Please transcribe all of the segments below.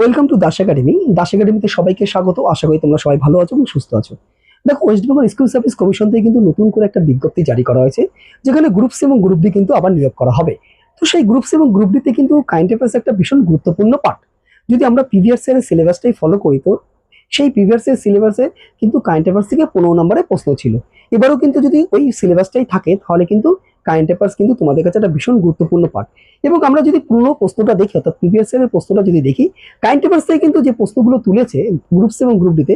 Welcome to Das academy Das একাডেমিতে সবাইকে স্বাগত। আশা করি তোমরা সবাই ভালো আছো এবং সুস্থ আছো। দেখো West Bengal school service commission থেকে কিন্তু নতুন করে একটা বিজ্ঞপ্তি জারি করা হয়েছে, যেখানে গ্রুপ সি এবং গ্রুপ ডি কিন্তু আবার নিয়োগ করা হবে। তো সেই গ্রুপ সি এবং গ্রুপ ডিতে কিন্তু কাইন্ড অ্যাফেয়ার্স একটা ভীষণ গুরুত্বপূর্ণ পার্ট যদি আমরা প্রিভিয়াস ইয়ারের সিলেবাসটাই ফলো করি, তো সেই প্রিভিয়াস ইয়ার সিলেবাসে কিন্তু কাইন্ড অ্যাফেয়ার্স থেকে পনেরো নম্বরে প্রশ্ন ছিল। এবারও কিন্তু যদি ওই সিলেবাসটাই থাকে, তাহলে কিন্তু কাইন্ড অ্যাফেয়ার্স কিন্তু তোমাদের কাছে একটা ভীষণ গুরুত্বপূর্ণ পার্ট এবং আমরা যদি পুরো প্রশ্নটা দেখি, অর্থাৎ প্রিভিয়াস ইয়ারের প্রশ্নটা যদি দেখি কাইন্ড অ্যাফেয়ার্স থেকে কিন্তু যে প্রশ্নগুলো তুলেছে গ্রুপস এবং গ্রুপ ডিতে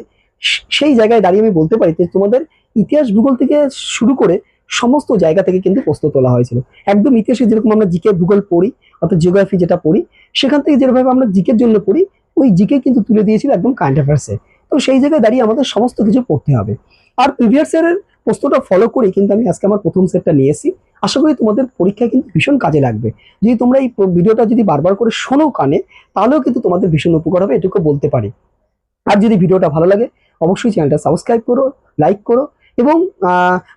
সেই জায়গায় দাঁড়িয়ে আমি বলতে পারি যে তোমাদের ইতিহাস ভূগোল থেকে শুরু করে সমস্ত জায়গা থেকে কিন্তু প্রশ্ন তোলা হয়েছিল। একদম ইতিহাসে যেরকম আমরা জিকে ভূগোল পড়ি, অর্থাৎ জিওগ্রাফি যেটা পড়ি, সেখান থেকে যেভাবে আমরা জিকের জন্য পড়ি, ওই জিকে কিন্তু তুলে দিয়েছিল একদম কারেন্ট অ্যাফেয়ার্সে তো সেই জায়গায় দাঁড়িয়ে আমাদের সমস্ত কিছু পড়তে হবে। আর প্রিভিয়াস ইয়ারের প্রশ্নটা ফলো করি কিন্তু আমি আজকে আমার প্রথম সেটটা নিয়ে এসেছি। আশা করি তোমাদের পরীক্ষায় কিন্তু ভীষণ কাজে লাগবে। যদি তোমরা এই ভিডিওটা যদি বারবার করে শোনো কানে, তাহলেও কিন্তু তোমাদের ভীষণ উপকার হবে, এটুকু বলতে পারি। আর যদি ভিডিওটা ভালো লাগে, অবশ্যই চ্যানেলটা সাবস্ক্রাইব করো, লাইক করো এবং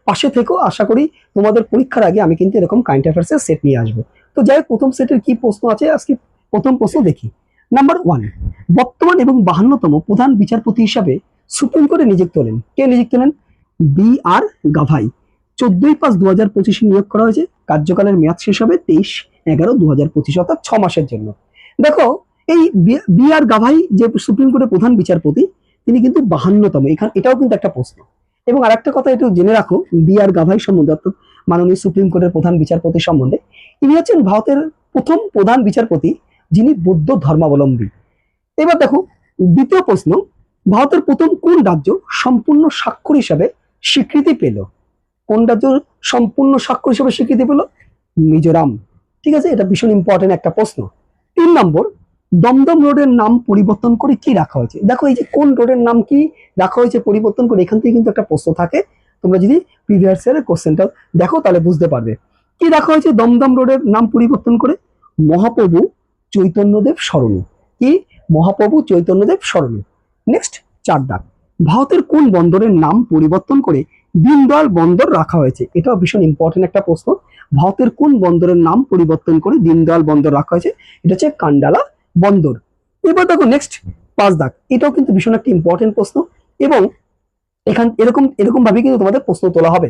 পাশে থেকেও আশা করি তোমাদের পরীক্ষার আগে আমি কিন্তু এরকম কারেন্ট অ্যাফেয়ার্সের সেট নিয়ে আসব। তো যাই প্রথম সেটের কি প্রশ্ন আছে? আজকে প্রথম প্রশ্ন দেখি। নাম্বার ওয়ান, বর্তমান এবং বাহান্নতম প্রধান বিচারপতি হিসাবে সুপ্রিম কোর্টে নিযুক্ত হলেন। কে নিযুক্ত হলেন? B R Gavai. চোদ্দই পাঁচ দু হাজার পঁচিশে নিয়োগ করা হয়েছে। কার্যকালের মেয়াদ শেষ হবে তেইশ এগারো দু হাজার পঁচিশ, অর্থাৎ ছ মাসের জন্য। দেখো, এই বি আর গাভাই যে সুপ্রিম কোর্টের প্রধান বিচারপতি, তিনি কিন্তু বাহান্নতম। এখানে, এটাও কিন্তু একটা প্রশ্ন। এবং আরেকটা কথা একটু জেনে রাখো, বি আর গাভাই সম্বন্ধে, অর্থাৎ মাননীয় সুপ্রিম কোর্টের প্রধান বিচারপতি সম্বন্ধে, ইনি হচ্ছেন ভারতের প্রথম প্রধান বিচারপতি, যিনি বৌদ্ধ ধর্মাবলম্বী। এবার দেখো, দ্বিতীয় প্রশ্ন, ভারতের প্রথম কোন রাজ্য সম্পূর্ণ স্বাক্ষর হিসাবে স্বীকৃতি পেল? কোন রাজ্য সম্পূর্ণ স্বাক্ষর হিসেবে স্বীকৃতি পেল? মিজোরাম। ঠিক আছে? এটা ভীষণ ইম্পর্টেন্ট একটা প্রশ্ন। তিন নম্বর, দমদম রোডের নাম পরিবর্তন করে কি রাখা হয়েছে? দেখো, এই যে কোন রোডের নাম কি রাখা হয়েছে পরিবর্তন করে, এখান থেকে কিন্তু একটা প্রশ্ন থাকে। তোমরা যদি প্রিভিয়াস ইয়ারের কোশ্চেনটা দেখো, তাহলে বুঝতে পারবে। কি রাখা হয়েছে দমদম রোডের নাম পরিবর্তন করে? মহাপ্রভু চৈতন্যদেব স্মরণী। কি? মহাপ্রভু চৈতন্যদেব স্মরণী। নেক্সট চার দাগ ভারতের কোন বন্দরের নাম পরিবর্তন করে দিনদয়াল বন্দর রাখা হয়েছে? এটাও ভীষণ ইম্পর্টেন্ট একটা প্রশ্ন। ভারতের কোন বন্দরের নাম পরিবর্তন করে দীনদয়াল বন্দর রাখা হয়েছে? এটা হচ্ছে কান্ডালা বন্দর। এবার দেখো নেক্সট পাঁচ দাগ এটাও কিন্তু ভীষণ একটা ইম্পর্টেন্ট প্রশ্ন এবং এখান, এরকম এরকম ভাবে কিন্তু তোমাদের প্রশ্ন তোলা হবে।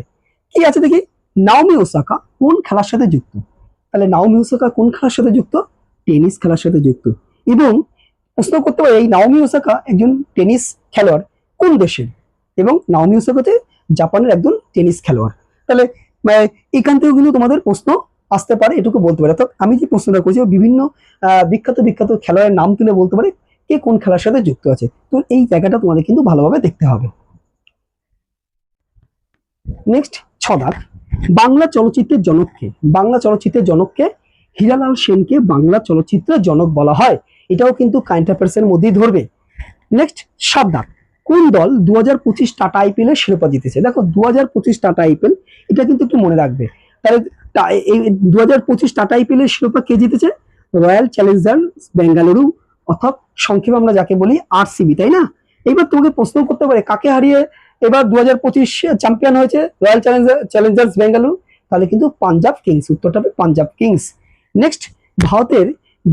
কি আছে দেখি? নাওমি ওসাকা কোন খেলার সাথে যুক্ত? তাহলে নাওমি ওসাকা কোন খেলার সাথে যুক্ত? টেনিস খেলার সাথে যুক্ত। এবং প্রশ্ন করতে পারে এই নাওমি ওসাকা একজন টেনিস খেলোয়াড় কোন দেশের এবং নাওমি ওসাকাতে জাপানের একজন টেনিস খেলোয়াড়। তাহলে মানে, এখান থেকেও কিন্তু তোমাদের প্রশ্ন আসতে পারে এটুকু বলতে পারে। অর্থাৎ আমি যে প্রশ্নটা করছি বিভিন্ন বিখ্যাত বিখ্যাত খেলোয়াড়ের নাম তুলে বলতে পারে কে কোন খেলার সাথে যুক্ত আছে। তো এই জায়গাটা তোমাদের কিন্তু ভালোভাবে দেখতে হবে। নেক্সট ছ দাগ বাংলা চলচ্চিত্রের জনককে বাংলা চলচ্চিত্রের জনককে হীরালাল সেনকে বাংলা চলচ্চিত্রের জনক বলা হয়। এটাও কিন্তু অ্যাফেয়ার্সের মধ্যেই ধরবে। নেক্সট সাত কোন দল দু হাজার পঁচিশ টাটা আইপিএল এর শিরোপা জিতেছে? দেখো দু হাজার পঁচিশ টাটা আইপিএল, এটা কিন্তু একটু মনে রাখবে। তাহলে এই দু হাজার পঁচিশ টাটা আইপিএল এর শিরোপা কে জিতেছে? রয়্যাল চ্যালেঞ্জার্স, বেঙ্গালুরু, অর্থাৎ সংক্ষেপে আমরা যাকে বলি আরসিবি, তাই না? এইবার তোমাকে প্রশ্ন করতে পারে কাকে হারিয়ে এবার দু হাজার পঁচিশ চ্যাম্পিয়ন হয়েছে রয়্যাল চ্যালেঞ্জার, চ্যালেঞ্জার্স, বেঙ্গালুরু? তাহলে কিন্তু পাঞ্জাব কিংস, উত্তরটা হবে পাঞ্জাব কিংস। নেক্সট, ভারতের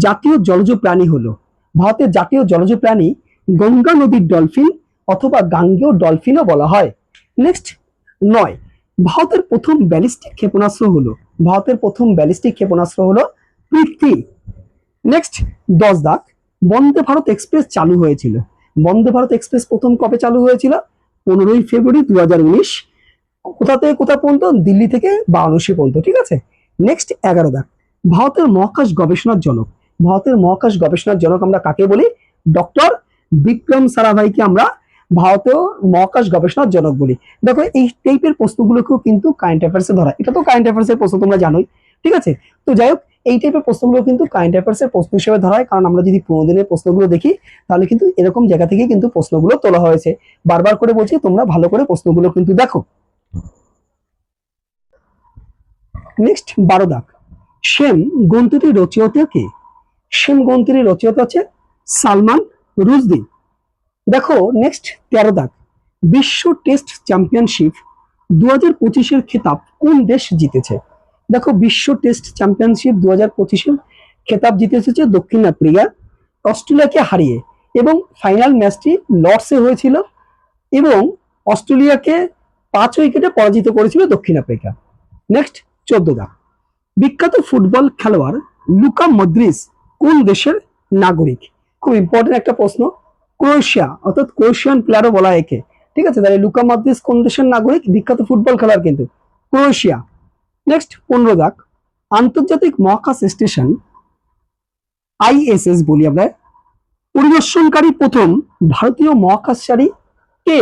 জাতীয় জলজ প্রাণী হলো। ভারতের জাতীয় জলজ প্রাণী গঙ্গা নদীর ডলফিন অথবা গাঙ্গেয় ডলফিনও বলা হয়। নেক্সট নয়। ভারতের প্রথম ব্যালিস্টিক ক্ষেপণাস্ত্র হলো, ভারতের প্রথম ব্যালিস্টিক ক্ষেপণাস্ত্র হলো পৃথ্বী। নেক্সট দশ দাগ বন্দে ভারত এক্সপ্রেস চালু হয়েছিল। বন্দে ভারত এক্সপ্রেস প্রথম কবে চালু হয়েছিল? পনেরোই ফেব্রুয়ারি দু হাজার উনিশ। কোথা থেকে কোথা পর্যন্ত? দিল্লি থেকে বারাণসী পর্যন্ত, ঠিক আছে? নেক্সট এগারো দাগ ভারতের মহাকাশ গবেষণার জনক। ভারতের মহাকাশ গবেষণার জনক আমরা কাকে বলি? ডক্টর বিক্রম সারাভাইকে আমরা ভারতীয় মহাকাশ গবেষণার জনক বলি। দেখো, এই টাইপের প্রশ্নগুলোকেও কিন্তু কারেন্ট অ্যাফেয়ার্সে ধরা। এটা তো কারেন্ট অ্যাফেয়ার্সের প্রশ্ন, তোমরা জানোই। ঠিক আছে? তো যাই হোক, এই টাইপের প্রশ্নগুলো কিন্তু কারেন্ট অ্যাফেয়ার্সের প্রশ্ন হিসেবে ধরা হয়। কারণ আমরা যদি পুরোনো দিনের প্রশ্নগুলো দেখি, তাহলে কিন্তু এরকম জায়গা থেকে কিন্তু প্রশ্নগুলো তোলা হয়েছে। বারবার করে বলছি, তোমরা ভালো করে প্রশ্নগুলো কিন্তু দেখো। নেক্সট বারো দাগ সেম গ্রন্থটি রচয়িতা কে? সেম গ্রন্থটি রচয়িতা আছে সালমান রুজদি দেখো নেক্সট তেরো দাগ। বিশ্ব টেস্ট চ্যাম্পিয়নশিপ দু হাজার পঁচিশের খেতাব কোন দেশ জিতেছে? দেখো, বিশ্ব টেস্ট চ্যাম্পিয়নশিপ দু হাজার পঁচিশের খেতাব জিতে এসেছে দক্ষিণ আফ্রিকা, অস্ট্রেলিয়াকে হারিয়ে এবং ফাইনাল ম্যাচটি লর্ডসে হয়েছিল এবং অস্ট্রেলিয়াকে পাঁচ উইকেটে পরাজিত করেছিল দক্ষিণ আফ্রিকা। নেক্সট চোদ্দ দা বিখ্যাত ফুটবল খেলোয়াড় লুকা মদ্রিস কোন দেশের নাগরিক? খুব ইম্পর্টেন্ট একটা প্রশ্ন। ক্রোয়েশিয়া, অর্থাৎ ক্রোয়েশিয়ান প্লেয়ারও বলা একে। ঠিক আছে? তাহলে লুকা মদ্রিস কোন দেশের নাগরিক? বিখ্যাত ফুটবল খেলোয়াড় কিন্তু। ক্রোয়েশিয়া। নেক্সট পনেরো দাগ আন্তর্জাতিক মহাকাশ স্টেশন, আইএসএস বলি আমরা। পরিদর্শনকারী প্রথম ভারতীয় মহাকাশচারী কে?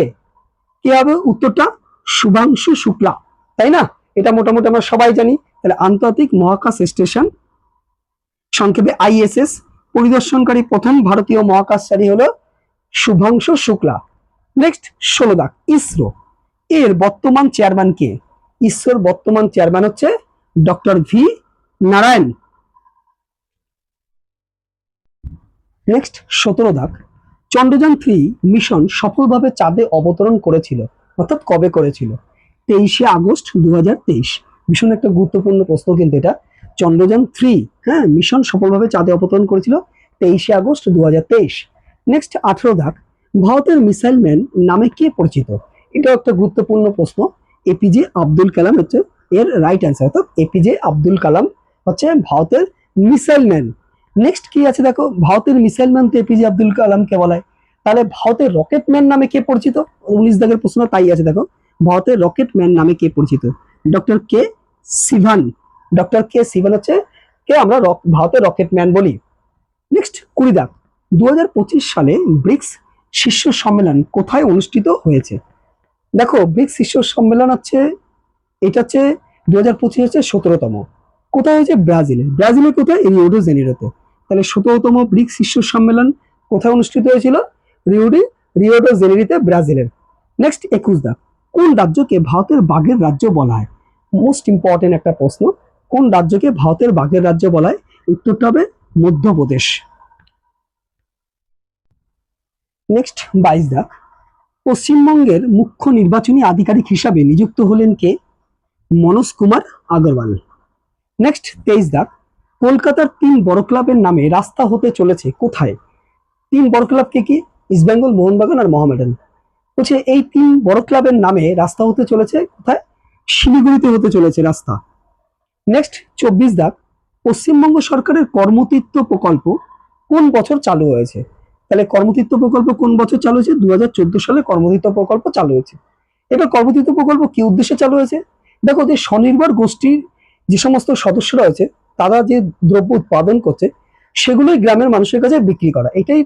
কে হবে? উত্তরটা শুভাংশু শুক্লা। তাই না? এটা মোটামুটি আমরা সবাই জানি। তাহলে আন্তর্জাতিক মহাকাশ স্টেশন, সংক্ষেপে আইএসএস। পরিদর্শনকারী প্রথম ভারতীয় মহাকাশচারী হলো শুভাংশু শুক্লা। নেক্সট ষোলো দাগ ইসরো। এর বর্তমান চেয়ারম্যান কে? ইসরোর বর্তমান চেয়ারম্যান হচ্ছে ডক্টর ভি নারায়ণ। নেক্সট সতেরো দাগ চন্দ্রযান থ্রি মিশন সফলভাবে চাঁদে অবতরণ করেছিল, অর্থাৎ কবে করেছিল? তেইশে আগস্ট দু ভীষণ একটা গুরুত্বপূর্ণ প্রশ্ন কিন্তু এটা। চন্দ্রযান থ্রি হ্যাঁ মিশন সফলভাবে চাঁদে অবতরণ করেছিল তেইশে আগস্ট দু হাজার তেইশ। নেক্সট আঠেরো দাগ ভারতের মিসাইল ম্যান নামে কে পরিচিত? এটাও একটা গুরুত্বপূর্ণ প্রশ্ন। এপিজে আব্দুল কালাম হচ্ছে এর রাইট অ্যান্সার অর্থাৎ এপিজে আব্দুল কালাম হচ্ছে ভারতের মিসাইল ম্যান নেক্সট কি আছে দেখো? ভারতের মিসাইল ম্যান তো এপিজে আব্দুল কালামকে বলা হয় তাহলে ভারতের রকেট ম্যান নামে কে পরিচিত? উনিশ দাগের প্রশ্ন, তাই আছে দেখো। ভারতের রকেট ম্যান নামে কে পরিচিত? Doctor K Sivan doctor K Sivan হচ্ছে কে আমরা ভারতের রকেট ম্যান বলি। নেক্সট কুড়ি দাগ দু হাজার পঁচিশ সালে ব্রিক্স শীর্ষ সম্মেলন কোথায় অনুষ্ঠিত হয়েছে? দেখো, ব্রিক্স শীর্ষ সম্মেলন হচ্ছে, এটা হচ্ছে দু হাজার পঁচিশ হচ্ছে সতেরোতম। কোথায় হয়েছে? ব্রাজিলে। ব্রাজিলে কোথায়? রিওডো জেনিরোতে। তাহলে সতেরোতম ব্রিক্স শীর্ষ সম্মেলন কোথায় অনুষ্ঠিত হয়েছিল? রিওডি রিওডো জেনিরিতে ব্রাজিলের। নেক্সট একুশ দা কোন রাজ্যকে ভারতের বাঘের রাজ্য বলা হয়? মোস্ট ইম্পর্টেন্ট একটা প্রশ্ন। কোন রাজ্যকে ভারতের বাঘের রাজ্য বলা হয়? উত্তরটা হবে মধ্যপ্রদেশ। নেক্সট বাইশ দাগ পশ্চিমবঙ্গের মুখ্য নির্বাচনী আধিকারিক হিসাবে নিযুক্ত হলেন কে? মনোজ কুমার আগরওয়াল। নেক্সট তেইশ দাগ। কলকাতার তিন বড় ক্লাবের নামে রাস্তা হতে চলেছে কোথায়? তিন বড় ক্লাব কে কি? ইস্টবেঙ্গল মোহনবাগান আর মোহামেডান। বলছে, এই তিন বড় ক্লাবের নামে রাস্তা হতে চলেছে কোথায়? শিলিগুড়িতে হতে চলেছে রাস্তা। নেক্সট চব্বিশ দাগ। পশ্চিমবঙ্গ সরকারের কর্মতীর্থ প্রকল্প কোন বছর চালু হয়েছে? তাহলে কর্মতীর্থ প্রকল্প কোন বছর চালু হয়েছে? দু হাজার চোদ্দ সালে কর্মতীর্থ প্রকল্প চালু হয়েছে। এবার কর্মতীর্থ প্রকল্প কি উদ্দেশ্যে চালু হয়েছে? দেখো, যে স্বনির্ভর গোষ্ঠীর যে সমস্ত সদস্যরা আছে, তারা যে দ্রব্য উৎপাদন করছে, সেগুলোই গ্রামের মানুষের কাছে বিক্রি করা। এটাই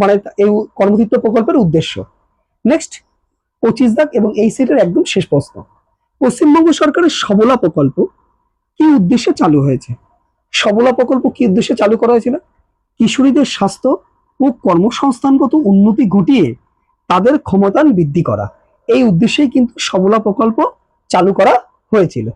মানে এই কর্মতীর্থ প্রকল্পের উদ্দেশ্য। নেক্সট পঁচিশ দাগ এবং এই সেটের একদম শেষ প্রশ্ন। পশ্চিমবঙ্গ সরকারের সবলা প্রকল্প কি উদ্দেশ্যে চালু হয়েছে? সবলা প্রকল্প কি উদ্দেশ্যে চালু করা হয়েছিল? কিশোরীদের স্বাস্থ্য ও কর্মসংস্থানগত উন্নতি ঘটিয়ে তাদের ক্ষমতান বৃদ্ধি করা। এই উদ্দেশ্যেই কিন্তু সবলা প্রকল্প চালু করা হয়েছিল।